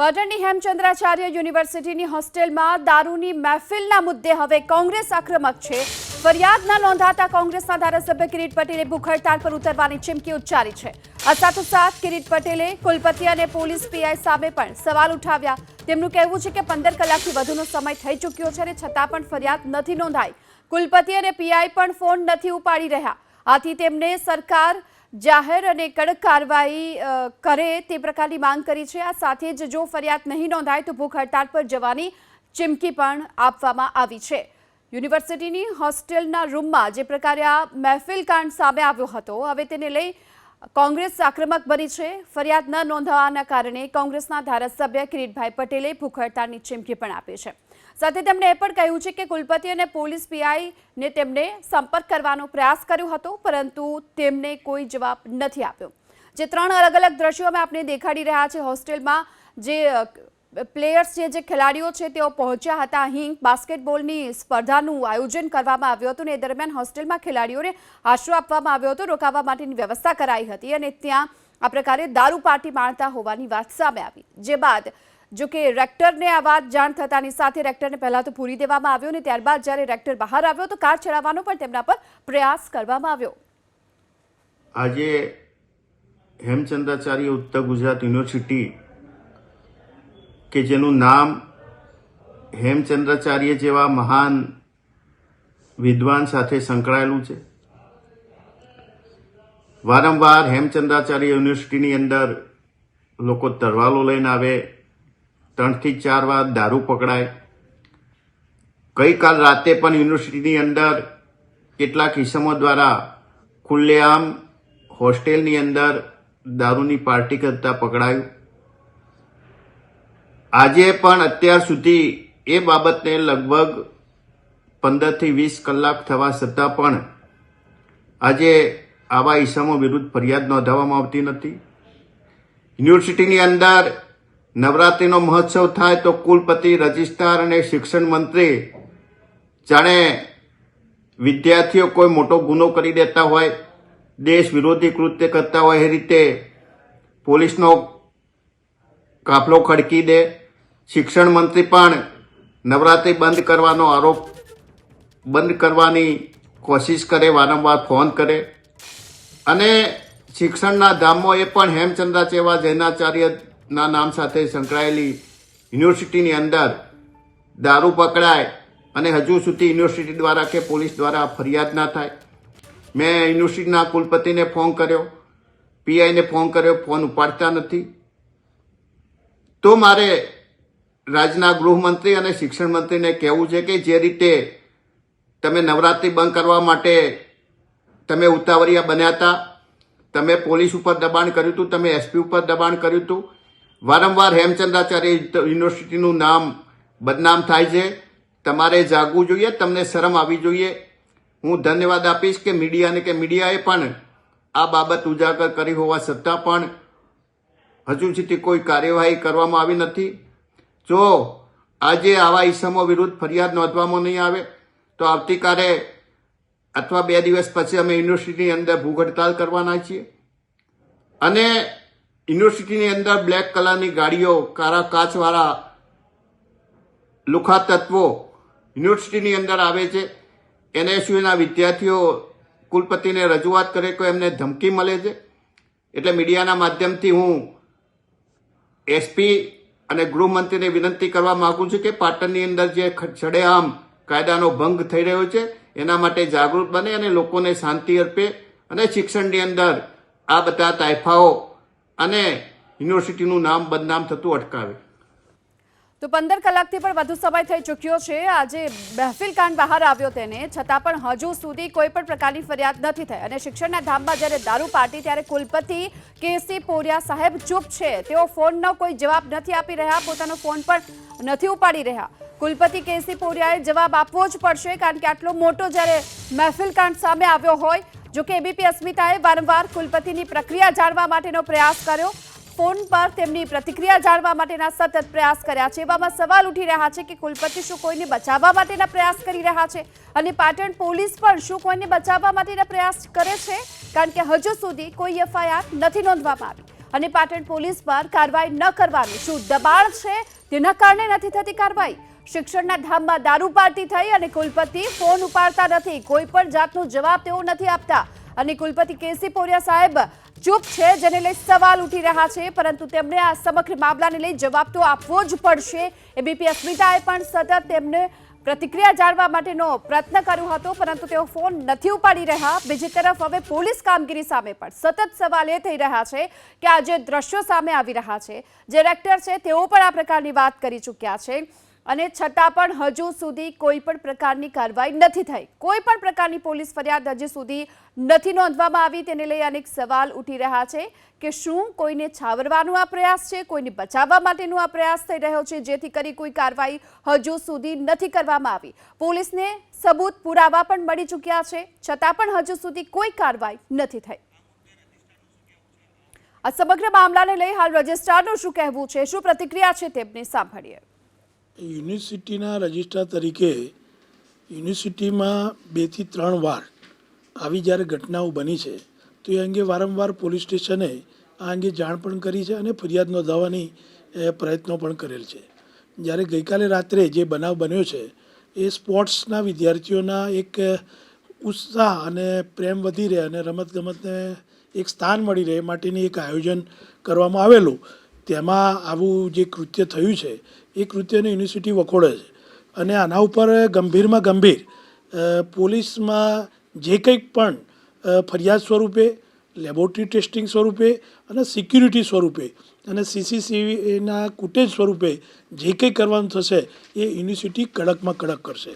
પાટણની હેમચંદ્રાચાર્ય યુનિવર્સિટીની હોસ્ટેલમાં દારૂની મહેફિલના મુદ્દે હવે કોંગ્રેસ આક્રમક છે. ફરિયાદ ન નોંધાતા કોંગ્રેસના ધારાસભ્ય કિરીટ પટેલે ભૂખ હડતાળ પર ઉતરવાની ચીમકી ઉચ્ચારી છે. આ સાથોસાથ કિરીટ પટેલે કુલપતિ અને પોલીસ પીઆઈ સામે પણ સવાલ ઉઠાવ્યા. તેમનું કહેવું છે કે પંદર કલાકથી વધુનો સમય થઈ ચૂક્યો છે અને છતાં પણ ફરિયાદ નથી નોંધાઈ. કુલપતિ અને પીઆઈ પણ ફોન નથી ઉપાડી રહ્યા. આથી તેમને સરકાર જાહેર અને કડક કાર્યવાહી કરે તે પ્રકારની માંગ કરી છે. આ સાથે જ જો ફરિયાદ નહીં નોંધાય તો ભૂખ હડતાળ પર જવાની ચીમકી પણ આપવામાં આવી છે. યુનિવર્સિટીની હોસ્ટેલના રૂમમાં જે પ્રકારે આ મહેફિલ કાંડ સામે આવ્યો હતો, હવે તેને લઈ કોંગ્રેસ આક્રમક બની છે. ફરિયાદ ન નોંધવાના કારણે કોંગ્રેસના ધારાસભ્ય કિરીટભાઈ પટેલે ભૂખ હડતાળની ચીમકી પણ આપી છે. સાથે તેમણે એ પણ કહ્યું છે કે કુલપતિ અને પોલીસ પીઆઈને તેમણે સંપર્ક કરવાનો પ્રયાસ કર્યો હતો, પરંતુ તેમને કોઈ જવાબ નથી આપ્યો. જે ત્રણ અલગ અલગ દ્રશ્યો અમે આપણે દેખાડી રહ્યા છે હોસ્ટેલમાં, જે પ્લેયર્સ છે, જે ખેલાડીઓ છે, તેઓ પહોંચ્યા હતા. અહીં બાસ્કેટબોલની સ્પર્ધાનું આયોજન કરવામાં આવ્યું હતું અને એ દરમિયાન હોસ્ટેલમાં ખેલાડીઓને આશરો આપવામાં આવ્યો હતો, રોકાવા માટેની વ્યવસ્થા કરાઈ હતી અને ત્યાં આ પ્રકારે દારૂ પાર્ટી માણતા હોવાની વાત સામે આવી. જે બાદ જો કે રેક્ટરને આ વાત જાણ થતાની સાથે રેક્ટરને પહેલા તો પૂરી દેવામાં આવ્યો અને ત્યારબાદ જ્યારે રેક્ટર બહાર આવ્યો તો કાર ચડાવવાનો પણ તેમના પર પ્રયાસ કરવામાં આવ્યો. આજે હેમચંદ્રાચાર્ય ઉત્તર ગુજરાત યુનિવર્સિટી કે જેનું નામ હેમચંદ્રાચાર્ય જેવા મહાન વિદ્વાન સાથે સંકળાયેલું છે. વારંવાર હેમચંદ્રાચાર્ય યુનિવર્સિટીની અંદર લોકો તરવાલો લઈને આવે ત્રણથી ચાર વાર દારૂ પકડાય. ગઈકાલ રાતે પણ યુનિવર્સિટીની અંદર કેટલાક ઇસમો દ્વારા ખુલ્લેઆમ હોસ્ટેલની અંદર દારૂની પાર્ટી કરતા પકડાયું. આજે પણ અત્યાર સુધી એ બાબતને લગભગ પંદરથી વીસ કલાક થવા છતાં પણ આજે આવા ઈસમો વિરુદ્ધ ફરિયાદ નોંધાવવામાં આવતી નથી. યુનિવર્સિટીની અંદર નવરાત્રિનો મહોત્સવ થાય તો કુલપતિ, રજિસ્ટ્રાર અને શિક્ષણ મંત્રી જાણે વિદ્યાર્થીઓ કોઈ મોટો ગુનો કરી દેતા હોય, દેશ વિરોધી કૃત્ય કરતા હોય એ રીતે પોલીસનો કાફલો ખડકી દે. શિક્ષણ મંત્રી પણ નવરાત્રિ બંધ કરવાનો આરોપ, બંધ કરવાની કોશિશ કરે, વારંવાર ફોન કરે. અને શિક્ષણના ધામો એ પણ હેમચંદ્રાચેવા જૈનાચાર્યના નામ સાથે સંકળાયેલી યુનિવર્સિટીની અંદર દારૂ પકડાય અને હજુ સુધી યુનિવર્સિટી દ્વારા કે પોલીસ દ્વારા ફરિયાદ ના થાય. મેં યુનિવર્સિટીના કુલપતિને ફોન કર્યો. પીઆઈને ફોન કર્યો. ફોન ઉપાડતા નથી. તો મારે રાજ્યના ગૃહમંત્રી અને શિક્ષણ મંત્રીને કહેવું છે કે જે રીતે તમે નવરાત્રિ બંધ કરવા માટે તમે ઉતાવળિયા બન્યા હતા, તમે પોલીસ ઉપર દબાણ કર્યું હતું, તમે એસપી ઉપર દબાણ કર્યું હતું વારંવાર હેમચંદ્રાચાર્ય યુનિવર્સિટીનું નામ બદનામ થાય છે. તમારે જાગવું જોઈએ, તમને શરમ આવી જોઈએ. હું ધન્યવાદ આપીશ કે મીડિયાને કે મીડિયાએ પણ આ બાબત ઉજાગર કરી હોવા છતાં પણ હજુ સુધી કોઈ કાર્યવાહી કરવામાં આવી નથી. જો આજે આવા ઈસમો વિરુદ્ધ ફરિયાદ નોંધવામાં નહીં આવે, તો આવતીકાલે અથવા બે દિવસ પછી અમે યુનિવર્સિટીની અંદર ભૂખ હડતાલ કરવાના છીએ. અને યુનિવર્સિટીની અંદર બ્લેક કલરની ગાડીઓ, કારા કાચવાળા, લુખા તત્વો યુનિવર્સિટીની અંદર આવે છે. એનએસયુના વિદ્યાર્થીઓ કુલપતિને રજૂઆત કરે તો એમને ધમકી મળે છે. એટલે મીડિયાના માધ્યમથી હું એસપી અને ગૃહમંત્રીને વિનંતી કરવા માંગુ છું કે પાટણની અંદર જે છડેઆમ કાયદાનો ભંગ થઈ રહ્યો છે, એના માટે જાગૃત બને અને લોકોને શાંતિ અર્પે અને શિક્ષણની અંદર આ બધા તાયફાઓ અને યુનિવર્સિટીનું નામ બદનામ થતું અટકાવે. તો પંદર કલાકથી પણ વધુ સમય થઈ ચૂક્યો છે. આજે મહેફિલ કાંડ બહાર આવ્યો તેને. છતાં પણ હજુ સુધી કોઈ પણ પ્રકારની ફરિયાદ નથી થઈ. અને શિક્ષણના ધામમાં જ્યારે દારૂ પાર્ટી, ત્યારે કુલપતિ કેસી પોરિયા સાહેબ ચૂપ છે. તેઓ ફોનનો કોઈ જવાબ નથી આપી રહ્યા. પોતાનો ફોન પણ નથી ઉપાડી રહ્યા. કુલપતિ કેસી પોરિયાએ જવાબ આપવો જ પડશે, કારણ કે આટલો મોટો જ્યારે મહેફિલ કાંડ સામે આવ્યો હોય જો કે એબીપી અસ્મિતાએ વારંવાર કુલપતિની પ્રક્રિયા જાણવા માટેનો પ્રયાસ કર્યો. ફોન પર તેમની પ્રતિક્રિયા જાણવા માટેના સતત પ્રયાસ કર્યા છે. એવામાં સવાલ ઉઠી રહ્યા છે કે કુલપતિ શું કોઈને બચાવવા માટેના પ્રયાસ કરી રહ્યા છે? અને પાટણ પોલીસ પણ શું કોઈને બચાવવા માટેના પ્રયાસ કરે છે? કારણ કે હજુ સુધી કોઈ એફઆઈઆર નથી નોંધવામાં આવી. અને પાટણ પોલીસ પર કાર્યવાહી ન કરવાની શું દબાણ છે? તેના કારણે નથી થતી કાર્યવાહી? શિક્ષણના ધામમાં દારૂ પાર્ટી થઈ અને કુલપતિ ફોન ઉપાડતા નથી. કોઈ પણ જાતનો જવાબ તેઓ નથી આપતા. અને કુલપતિ કેસી પોરિયા સાહેબ ચૂપ છે, જેને લઈ સવાલ ઉઠી રહ્યા છે, પરંતુ તેમને આ સમગ્ર મામલાને લઈ જવાબ તો આપવો જ પડશે. એબીપી અસ્મિતાએ પણ સતત તેમને પ્રતિક્રિયા જાણવા માટેનો પ્રયત્ન કર્યો હતો, પરંતુ તેઓ ફોન નથી ઉપાડી રહ્યા. બીજી તરફ હવે પોલીસ કામગીરી સામે પણ સતત સવાલ એ થઈ રહ્યા છે કે આ જે દ્રશ્યો સામે આવી રહ્યા છે. જે રેક્ટર છે, તેઓ પણ આ પ્રકારની વાત કરી ચૂક્યા છે. અને છતાં પણ હજુ સુધી કોઈ પણ પ્રકારની કાર્યવાહી નથી થઈ. કોઈ પણ પ્રકારની પોલીસ ફરિયાદ હજી સુધી નથી નોંધવામાં આવી. તેને લઈ અનેક સવાલ ઉઠી રહ્યા છે કે શું કોઈને છાવરવાનો આ પ્રયાસ છે? કોઈને બચાવવા માટેનો આ પ્રયાસ થઈ રહ્યો છે? જેથી કરી કોઈ કાર્યવાહી હજુ સુધી નથી કરવામાં આવી. પોલીસને સબૂત પુરાવા પણ મળી ચૂક્યા છે. છતાં પણ હજુ સુધી કોઈ કાર્યવાહી નથી થઈ. આ સમગ્ર મામલાને લઈ હાલ રજિસ્ટ્રારનું શું કહેવું છે? શું પ્રતિક્રિયા છે? તેમને સાંભળીએ. યુનિવર્સિટીના રજિસ્ટ્રાર તરીકે યુનિવર્સિટીમાં બેથી ત્રણ વાર આવી જ્યારે ઘટનાઓ બની છે, તો એ અંગે વારંવાર પોલીસ સ્ટેશને આ અંગે જાણ પણ કરી છે અને ફરિયાદ નોંધાવવાની પ્રયત્નો પણ કરેલ છે. જ્યારે ગઈકાલે રાત્રે જે બનાવ બન્યો છે, એ સ્પોર્ટ્સના વિદ્યાર્થીઓના એક ઉત્સાહ અને પ્રેમ વધી રહે અને રમતગમતને એક સ્થાન મળી રહે માટેની એક આયોજન કરવામાં આવેલું. તેમાં આવું જે કૃત્ય થયું છે, એ કૃત્યને યુનિવર્સિટી વખોડે છે. અને આના ઉપર ગંભીરમાં ગંભીર પોલીસમાં જે કંઈક પણ ફરિયાદ સ્વરૂપે, લેબોરેટરી ટેસ્ટિંગ સ્વરૂપે અને સિક્યુરિટી સ્વરૂપે અને સીસીસીવીના કુટેજ સ્વરૂપે જે કંઈ કરવાનું થશે, એ યુનિવર્સિટી કડકમાં કડક કરશે.